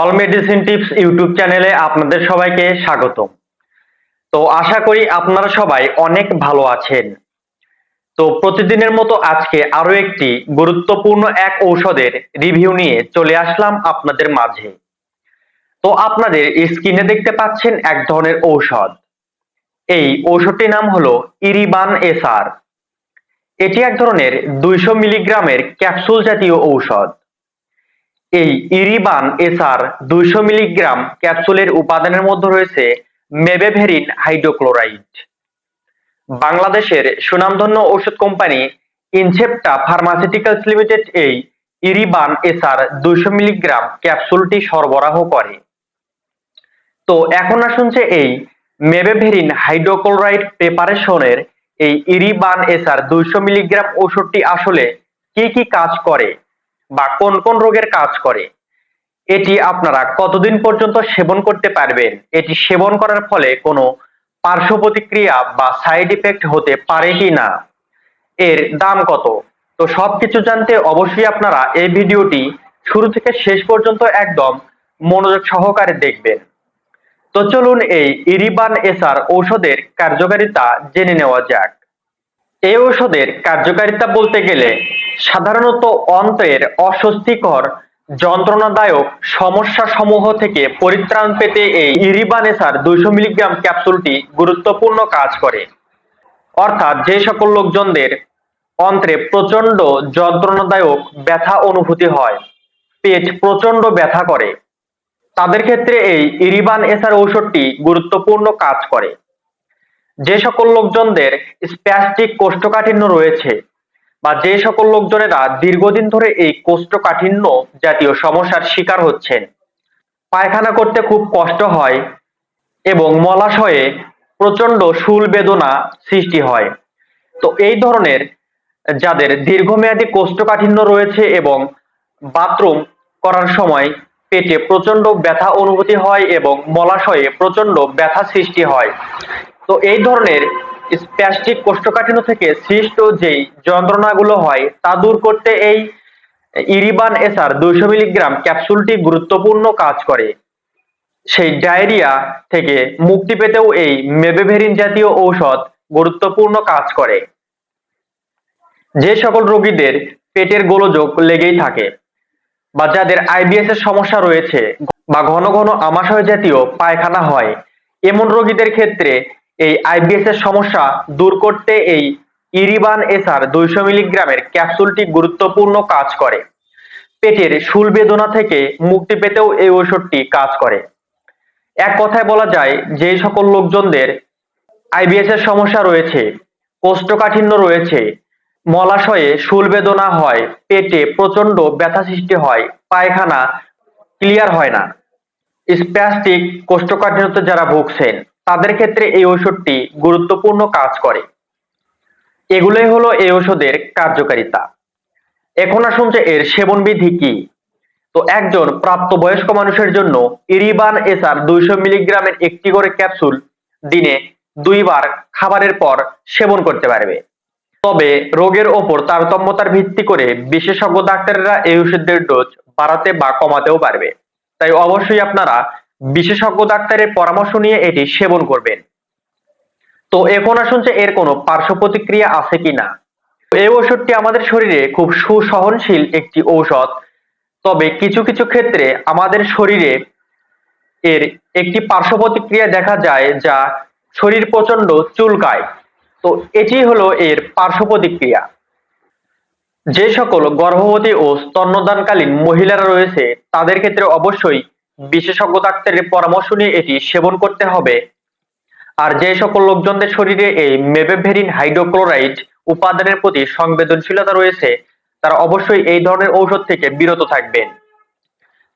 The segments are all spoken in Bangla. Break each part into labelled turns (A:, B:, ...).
A: অল মেডিসিন টিপস ইউটিউব চ্যানেলে আপনাদের সবাইকে স্বাগত তো আশা করি আপনারা সবাই অনেক ভালো আছেন। তো প্রতিদিনের মতো আজকে আরও একটি গুরুত্বপূর্ণ এক ঔষধের রিভিউ নিয়ে চলে আসলাম আপনাদের মাঝে। তো আপনাদের স্ক্রিনে দেখতে পাচ্ছেন এক ধরনের ঔষধ। এই ঔষধটির নাম হলো ইরিবান এসআর এটি এক ধরনের দুইশো মিলিগ্রামের ক্যাপসুল জাতীয় ঔষধ। এই ইরিবান এসআর দুইশো মিলিগ্রাম ক্যাপসুলের উপাদানের মধ্যে রয়েছে মেবেভেরিন হাইড্রোক্লোরাইড। বাংলাদেশের সুনামধন্য ঔষধ কোম্পানি ইনসেপ্টা ফার্মাসিউটিক্যালস লিমিটেড এই ইরিবান এসআর দুইশো মিলিগ্রাম ক্যাপসুলটি সরবরাহ করে। তো এখন আসুন যে এই মেবেভেরিন হাইড্রোক্লোরাইড প্রিপারেশনের এই ইরিবান এসআর দুইশো মিলিগ্রাম ওষুধটি আসলে কি কি কাজ করে? বা কোন কোন রোগের কাজ করে, এটি আপনারা কতদিন পর্যন্ত সেবন করতে পারবেন? এটি সেবন করার ফলে কোনো পার্শ্ব প্রতিক্রিয়া বা সাইড ইফেক্ট হতে পারে কি না? এর দাম কত? তো সবকিছু জানতে অবশ্যই আপনারা এই ভিডিওটি শুরু থেকে শেষ পর্যন্ত একদম মনোযোগ সহকারে দেখবেন। তো চলুন এই ইরিবান এসার ঔষধের কার্যকারিতা জেনে নেওয়া যাক। এই ঔষধের কার্যকারিতা বলতে গেলে সাধারণত অন্ত্রের অস্বস্তিকর, যন্ত্রণাদায়ক সমস্যা সমূহ থেকে পরিত্রাণ পেতে এই ইরিবানেসার দুইশো মিলিগ্রাম ক্যাপসুলটি গুরুত্বপূর্ণ কাজ করে। অর্থাৎ যে সকল লোকজনদের অন্ত্রে প্রচণ্ড যন্ত্রণাদায়ক ব্যথা অনুভূতি হয়, পেট প্রচণ্ড ব্যথা করে, তাদের ক্ষেত্রে এই ইরিবান এসার ঔষধটি গুরুত্বপূর্ণ কাজ করে। যে সকল লোকজনদের স্প্যাস্টিক কোষ্ঠকাঠিন্য রয়েছে বা যে সকল লোকজনেরা দীর্ঘদিন ধরে এই কোষ্ঠকাঠিন্য জাতীয় সমস্যার শিকার হচ্ছেন, পায়খানা করতে খুব কষ্ট হয় এবং মলাশয়ে প্রচণ্ড শুল বেদনা সৃষ্টি হয়। তো এই ধরনের যাদের দীর্ঘমেয়াদী কোষ্ঠকাঠিন্য রয়েছে এবং বাথরুম করার সময় পেটে প্রচণ্ড ব্যথা অনুভূতি হয় এবং মলাশয়ে প্রচণ্ড ব্যথা সৃষ্টি হয়। তো এই ধরনের স্প্যাস্টিক কোষ্ঠকাঠিন্য থেকে সৃষ্ট যেই যন্ত্রণাগুলো হয়, তা দূর করতে এই ইরিবান এসার দুইশো মিলিগ্রাম ক্যাপসুলটি গুরুত্বপূর্ণ কাজ করে। সেই ডায়রিয়া থেকে মুক্তি পেতেও এই মেবেভেরিন জাতীয় ঔষধ গুরুত্বপূর্ণ কাজ করে। যে সকল রোগীদের পেটের গোলযোগ লেগেই থাকে বা যাদের আইবিএস এর সমস্যা রয়েছে বা ঘন ঘন আমাশয় জাতীয় পায়খানা হয়, এমন রোগীদের ক্ষেত্রে এই আইবিএস এর সমস্যা দূর করতে এই ইরিবান এসার দুইশো মিলিগ্রামের ক্যাপসুলটি গুরুত্বপূর্ণ কাজ করে। পেটের শুল বেদনা থেকে মুক্তি পেতেও এই ওষুধটি কাজ করে। এক কথায় বলা যায়, যে সকল লোকজনদের আইবিএস এর সমস্যা রয়েছে, কোষ্ঠকাঠিন্য রয়েছে, মলাশয়ে শুল বেদনা হয়, পেটে প্রচণ্ড ব্যথা সৃষ্টি হয়, পায়খানা ক্লিয়ার হয় না। স্প্যাস্টিক কোষ্ঠকাঠিন্যতে যারা ভুগছেন তাদের ক্ষেত্রে এই ওষুধটি গুরুত্বপূর্ণ কাজ করে। এগুলোই হলো এই ওষুধের কার্যকারিতা। এখন আসুন যে এর সেবন বিধি কি। তো একজন প্রাপ্তবয়স্ক মানুষের জন্য ইরিবান এসার দুইশো মিলিগ্রামের একটি করে ক্যাপসুল দিনে দুইবার খাবারের পর সেবন করতে পারবে। তবে রোগের ওপর তারতম্যতার ভিত্তি করে বিশেষজ্ঞ ডাক্তারেরা এই ওষুধের ডোজ বাড়াতে বা কমাতেও পারবে। তাই অবশ্যই আপনারা বিশেষজ্ঞ ডাক্তারের পরামর্শ নিয়ে এটি সেবন করবেন। তো এখন আসুন যে এর কোনো পার্শ্ব প্রতিক্রিয়া আছে কিনা। এই ওষুধটি আমাদের শরীরে খুব সুসহনশীল একটি ঔষধ। তবে কিছু কিছু ক্ষেত্রে আমাদের শরীরে এর একটি পার্শ্ব প্রতিক্রিয়া দেখা যায় যা শরীর প্রচণ্ড চুলকায়। তো এটি হলো এর পার্শ্ব প্রতিক্রিয়া। যে সকল গর্ভবতী ও স্তন্যদানকালীন মহিলারা রয়েছে, তাদের ক্ষেত্রে অবশ্যই বিশেষজ্ঞ ডাক্তারের পরামর্শ নিয়ে এটি সেবন করতে হবে। আর যে সকল লোকজনদের শরীরে এই মেবেভেরিন হাইড্রোক্লোরাইড উপাদানের প্রতি সংবেদনশীলতা রয়েছে, তারা অবশ্যই এই ধরনের ঔষধ থেকে বিরত থাকবেন।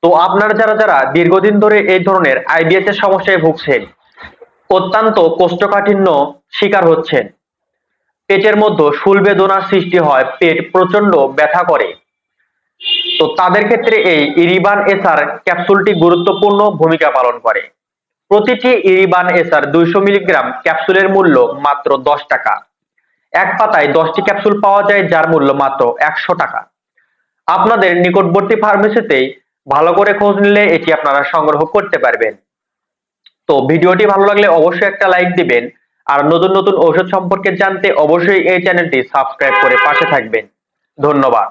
A: তো আপনারা যারা যারা দীর্ঘদিন ধরে এই ধরনের আইবিএস এর সমস্যায় ভুগছেন, অত্যন্ত কোষ্ঠকাঠিন্য শিকার হচ্ছেন। পেটের মধ্যে শুল বেদনার সৃষ্টি হয়, পেট প্রচণ্ড ব্যথা করে। তো তাদের ক্ষেত্রে এই ইরিবান এসার ক্যাপসুলটি গুরুত্বপূর্ণ ভূমিকা পালন করে। প্রতিটি ইরিবান এসার দুইশো মিলিগ্রাম ক্যাপসুলের মূল্য মাত্র দশ টাকা। এক পাতায় দশটি ক্যাপসুল পাওয়া যায় যার মূল্য মাত্র একশো টাকা। আপনাদের নিকটবর্তী ফার্মেসিতে ভালো করে খোঁজ নিলে এটি আপনারা সংগ্রহ করতে পারবেন। তো ভিডিওটি ভালো লাগলে অবশ্যই একটা লাইক দিবেন আর নতুন নতুন ঔষধ সম্পর্কে জানতে অবশ্যই এই চ্যানেলটি সাবস্ক্রাইব করে পাশে থাকবেন। ধন্যবাদ।